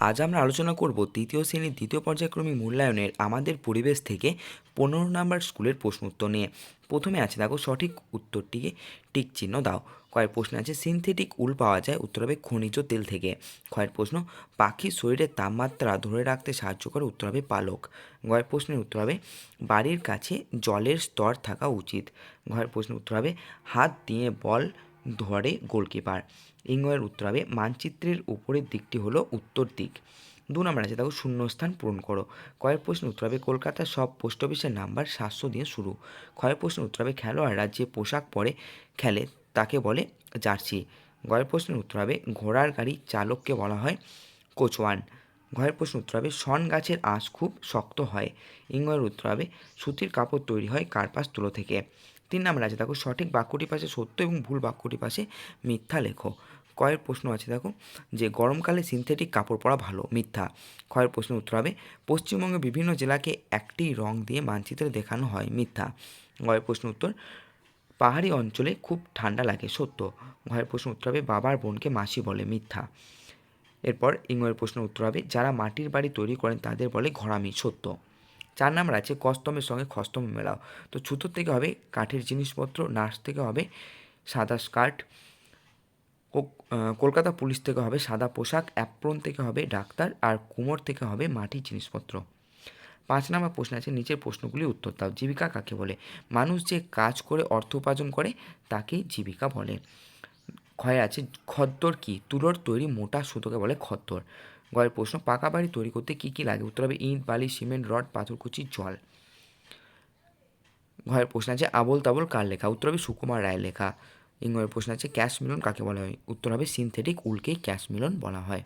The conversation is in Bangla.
আজ আমরা আলোচনা করব তৃতীয় শ্রেণির দ্বিতীয় পর্যায়ক্রমিক মূল্যায়নের আমাদের পরিবেশ থেকে পনেরো নম্বর স্কুলের প্রশ্ন উত্তর নিয়ে। প্রথমে আছে দেখো সঠিক উত্তরটিকে টিক চিহ্ন দাও। কয়েক প্রশ্ন আছে সিনথেটিক উল পাওয়া যায় উত্তর হবে খনিজ তেল থেকে। কয়েক প্রশ্ন, পাখির শরীরের তাপমাত্রা ধরে রাখতে সাহায্য করে উত্তর হবে পালক। গয়ের প্রশ্নের উত্তর হবে, বাড়ির কাছে জলের স্তর থাকা উচিত। ঘয়ের প্রশ্নের উত্তর হবে, হাত দিয়ে বল ধরে গোলকিপার। ইংয়ের উত্তর হবে মানচিত্রের উপরের দিকটি হলো উত্তর দিক। দু নম্বর আছে দেখো শূন্যস্থান পূরণ করো। কয়েক প্রশ্ন উত্তর হবে কলকাতার সব পোস্ট অফিসের নাম্বার সাতশো দিয়ে শুরু। ক্ষয়ের প্রশ্ন উত্তর হবে খেলোয়াড়রা যে পোশাক পরে খেলে, তাকে বলে জার্সি। গয়ের প্রশ্নের উত্তর হবে ঘোড়ার গাড়ি চালককে বলা হয় কোচওয়ান। ঘয়ের প্রশ্ন উত্তর হবে শন গাছের আঁশ খুব শক্ত হয়। ইংয়ের উত্তর হবে সুতির কাপড় তৈরি হয় কার্পাস তুলো থেকে। তিন নম্বর আছে। দেখো, সঠিক বাক্যটি পাশে সত্য এবং ভুল বাক্যটি পাশে মিথ্যা লেখো। কয়ের প্রশ্ন আছে, দেখো, যে গরমকালে সিনথেটিক কাপড় পরা ভালো, মিথ্যা। ক্ষয়ের প্রশ্নের উত্তর হবে, পশ্চিমবঙ্গের বিভিন্ন জেলাকে একটি রং দিয়ে মানচিত্রে দেখানো হয়, মিথ্যা। গয়ের প্রশ্ন উত্তর, পাহাড়ি অঞ্চলে খুব ঠান্ডা লাগে, সত্য। ঘয়ের প্রশ্ন উত্তর হবে, বাবার বোনকে মাসি বলে, মিথ্যা। এরপর ইংয়ের প্রশ্ন উত্তর হবে, যারা মাটির বাড়ি তৈরি করেন তাদের বলে ঘরামি, সত্য। চার নাম্বার আছে কস্তমের সঙ্গে খস্তম মেলাও। তো ছুতোর থেকে হবে কাঠের জিনিসপত্র, নার্স থেকে হবে সাদা স্কার্ট কলকাতা পুলিশ থেকে হবে সাদা পোশাক, অ্যাপ্রন থেকে হবে ডাক্তার আর কুমোর থেকে হবে মাটির জিনিসপত্র। পাঁচ নম্বর প্রশ্ন আছে, নিচের প্রশ্নগুলি উত্তর দাও। জীবিকা কাকে বলে? মানুষ যে কাজ করে, অর্থ উপার্জন করে তাকেই জীবিকা বলে। ক্ষয় আছে খদ্দর কি? তুলোর তৈরি মোটা সুতোকে বলে খদ্দর। গয়ের প্রশ্ন, পাকা বাড়ি তৈরি করতে কী কী লাগে? উত্তর হবে ইট, বালি, সিমেন্ট, রড পাথরকুচি জল। ঘরের প্রশ্ন আছে, আবল তাবল কার লেখা? উত্তর হবে সুকুমার রায় লেখা। ইংরের প্রশ্ন আছে, ক্যাশ মিলন কাকে বলা হয়? উত্তর হবে সিনথেটিক উলকেই ক্যাশ মিলন বলা হয়।